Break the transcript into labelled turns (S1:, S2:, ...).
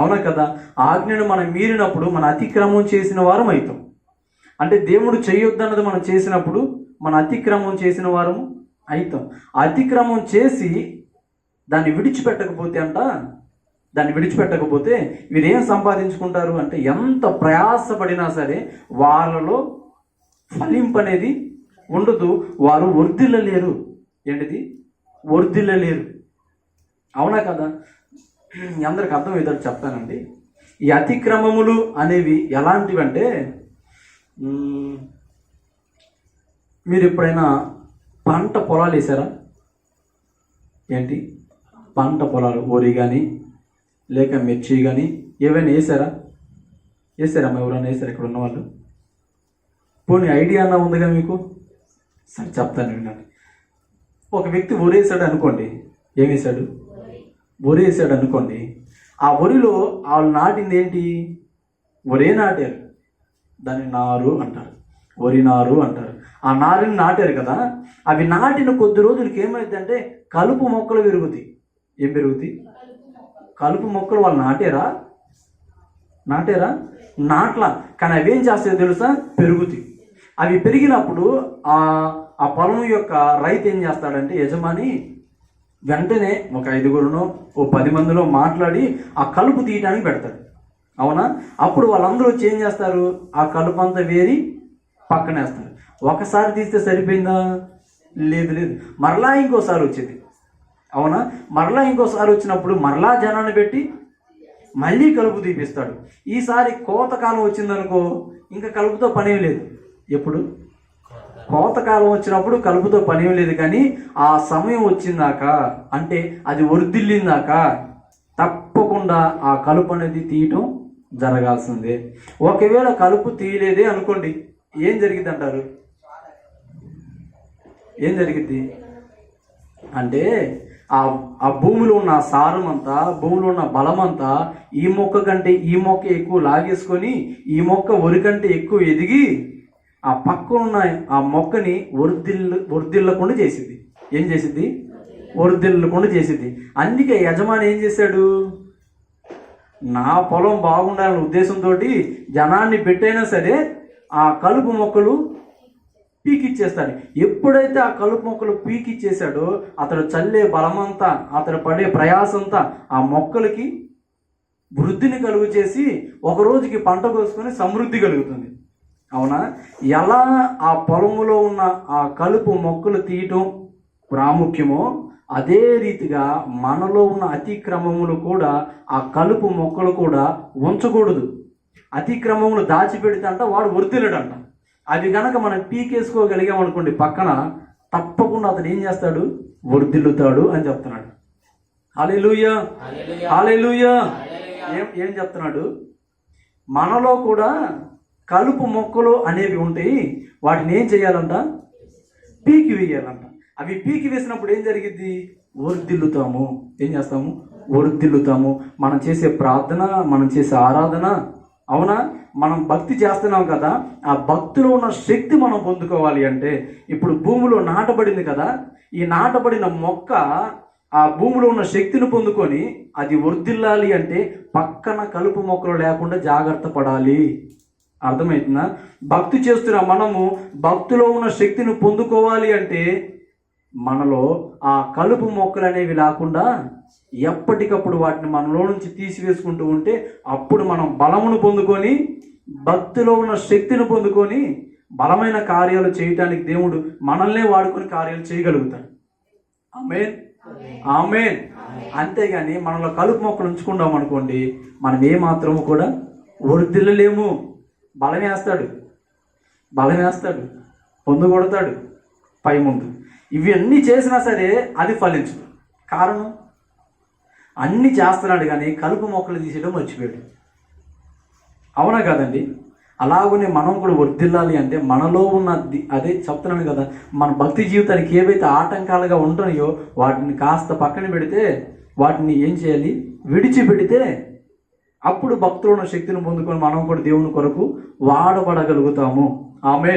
S1: అవునా కదా? ఆజ్ఞను మనం మీరినప్పుడు మన అతిక్రమం చేసిన వారం అవుతాం అంటే దేవుడు చేయొద్దన్నది మనం చేసినప్పుడు మన అతిక్రమం చేసిన వారము అవుతాం అతిక్రమం చేసి దాన్ని విడిచిపెట్టకపోతే అంట దాన్ని విడిచిపెట్టకపోతే వీరేం సంపాదించుకుంటారు అంటే ఎంత ప్రయాసపడినా సరే వాళ్ళలో ఫలింపు అనేది ఉండదు. వారు వర్ధిల్లలేరు ఏంటిది? వర్ధిల్లలేరు అవునా కదా? అందరికి అర్థం చెప్తానండి. ఈ అతిక్రమములు అనేవి ఎలాంటివి అంటే మీరు ఎప్పుడైనా పంట పొలాలు వేసారా ఏంటి? పంట పొలాలు వరి కానీ లేక మిర్చి కానీ ఏవైనా వేసారా వేసారమ్మా ఎవరైనా వేసారా ఇక్కడ ఉన్నవాళ్ళు? పోనీ ఐడియా అన్నా ఉందిగా మీకు? సరే చెప్తాను వినండి. ఒక వ్యక్తి వరి వేసాడు అనుకోండి ఏం వేసాడు వరి వేసాడు అనుకోండి ఆ వరిలో వాళ్ళు నాటింది ఏంటి వరే నాటారు. దాన్ని నారు అంటారు. వరి నారు అంటారు. ఆ నారుని నాటారు కదా అవి నాటిన కొద్ది రోజులకి ఏమైందంటే కలుపు మొక్కలు పెరుగుతాయి ఏం పెరుగుతాయి? కలుపు మొక్కలు వాళ్ళు నాటారా? నాటారా? నాట్ల. కానీ అవి ఏం చేస్తాయో తెలుసా? పెరుగుతాయి. అవి పెరిగినప్పుడు ఆ ఆ పొలం యొక్క రైతు ఏం చేస్తాడంటే యజమాని వెంటనే ఒక ఐదుగురునో ఓ పది మందిలో మాట్లాడి ఆ కలుపు తీయటానికి పెడతారు. అవునా? అప్పుడు వాళ్ళందరూ వచ్చి ఏం చేస్తారు? ఆ కలుపు అంతా వేరి పక్కనేస్తారు. ఒకసారి తీస్తే సరిపోయిందా? లేదు లేదు. మరలా ఇంకోసారి వచ్చింది. అవునా? మరలా ఇంకోసారి వచ్చినప్పుడు మరలా జనాన్ని పెట్టి మళ్ళీ కలుపు తీపిస్తాడు. ఈసారి కోతకాలం వచ్చిందనుకో ఇంకా కలుపుతో పనేం లేదు. ఎప్పుడు? కోతకాలం వచ్చినప్పుడు కలుపుతో పని లేదు కానీ ఆ సమయం వచ్చిందాక అంటే అది వర్ధిల్లిందాక తప్పకుండా ఆ కలుపు అనేది తీయటం జరగాల్సిందే. ఒకవేళ కలుపు తీయలేదే అనుకోండి ఏం జరిగింది అంటారు ఏం జరిగింది అంటే ఆ ఆ భూమిలో ఉన్న సారం అంతా భూమిలో ఉన్న బలం అంతా ఈ మొక్క కంటే ఈ మొక్క ఎక్కువ లాగేసుకొని ఈ మొక్క ఒరి కంటే ఎక్కువ ఎదిగి ఆ పక్కన ఉన్న ఆ మొక్కని వర్దిల్లు వర్దిల్లకుండా చేసింది ఏం చేసింది వర్దిల్లకుండా చేసింది అందుకే యజమాని ఏం చేశాడు నా పొలం బాగుండాలనే ఉద్దేశంతో జనాన్ని పెట్టైనా సరే ఆ కలుపు మొక్కలు పీకిచ్చేస్తాడు. ఎప్పుడైతే ఆ కలుపు మొక్కలు పీకిచ్చేసాడో అతడు చల్లే బలమంతా అతడు పడే ప్రయాసంతా ఆ మొక్కలకి వృద్ధిని కలుగు చేసి ఒక రోజుకి పంట కోసుకొని సమృద్ధి కలుగుతుంది. అవునా? ఎలా ఆ పొలములో ఉన్న ఆ కలుపు మొక్కలు తీయటం ప్రాముఖ్యమో అదే రీతిగా మనలో ఉన్న అతిక్రమములు కూడా ఆ కలుపు మొక్కలు కూడా ఉంచకూడదు. అతిక్రమములు దాచిపెడితే వాడు వర్తిలడంట అవి గనక మనం పీకేసుకోగలిగామనుకోండి పక్కన తప్పకుండా అతను ఏం చేస్తాడు? వర్ధిల్లుతాడు అని చెప్తున్నాడు. హాలేలుయా హాలేలుయా ఏం ఏం చెప్తున్నాడు? మనలో కూడా కలుపు మొక్కలు అనేవి ఉంటాయి వాటిని ఏం చేయాలంట? పీకి వేయాలంట. అవి పీకి వేసినప్పుడు ఏం జరిగిద్ది? వర్ధిల్లుతాము ఏం చేస్తాము? వర్ధిల్లుతాము మనం చేసే ప్రార్థన మనం చేసే ఆరాధన అవునా? మనం భక్తి చేస్తున్నాం కదా ఆ భక్తిలో ఉన్న శక్తి మనం పొందుకోవాలి అంటే ఇప్పుడు భూమిలో నాటబడింది కదా ఈ నాటబడిన మొక్క ఆ భూమిలో ఉన్న శక్తిని పొందుకొని అది వర్దిల్లాలి అంటే పక్కన కలుపు మొక్కలు లేకుండా జాగ్రత్త పడాలి. అర్థమవుతుందా భక్తి చేస్తున్న మనము భక్తిలో ఉన్న శక్తిని పొందుకోవాలి అంటే మనలో ఆ కలుపు మొక్కలు అనేవి లేకుండా ఎప్పటికప్పుడు వాటిని మనలో నుంచి తీసివేసుకుంటూ ఉంటే అప్పుడు మనం బలమును పొందుకొని భక్తిలో ఉన్న శక్తిని పొందుకొని బలమైన కార్యాలు చేయటానికి దేవుడు మనల్నే వాడుకొని కార్యాలు చేయగలుగుతాడు. ఆమెన్. ఆమెన్. అంతేగాని మనలో కలుపు మొక్కలు ఉంచుకున్నాం అనుకోండి మనం ఏమాత్రము కూడా వృద్ధిల్లలేము బలం వేస్తాడు. బలం వేస్తాడు. పొందు కొడతాడు. పై ముందు. ఇవన్నీ చేసినా సరే అది ఫలించదు. కారణం? అన్నీ చేస్తున్నాడు కానీ కలుపు మొక్కలు తీసేయడం మర్చిపోయాడు. అవునా కదండి? అలాగనే మనం కూడా వర్ధిల్లాలి అంటే మనలో ఉన్న అదే చెప్తున్నాను కదా మన భక్తి జీవితానికి ఏవైతే ఆటంకాలుగా ఉంటున్నాయో వాటిని కాస్త పక్కన పెడితే వాటిని ఏం చేయాలి? విడిచిపెడితే అప్పుడు భక్తులు శక్తిని పొందుకొని మనం కూడా దేవుని కొరకు వాడబడగలుగుతాము. ఆమె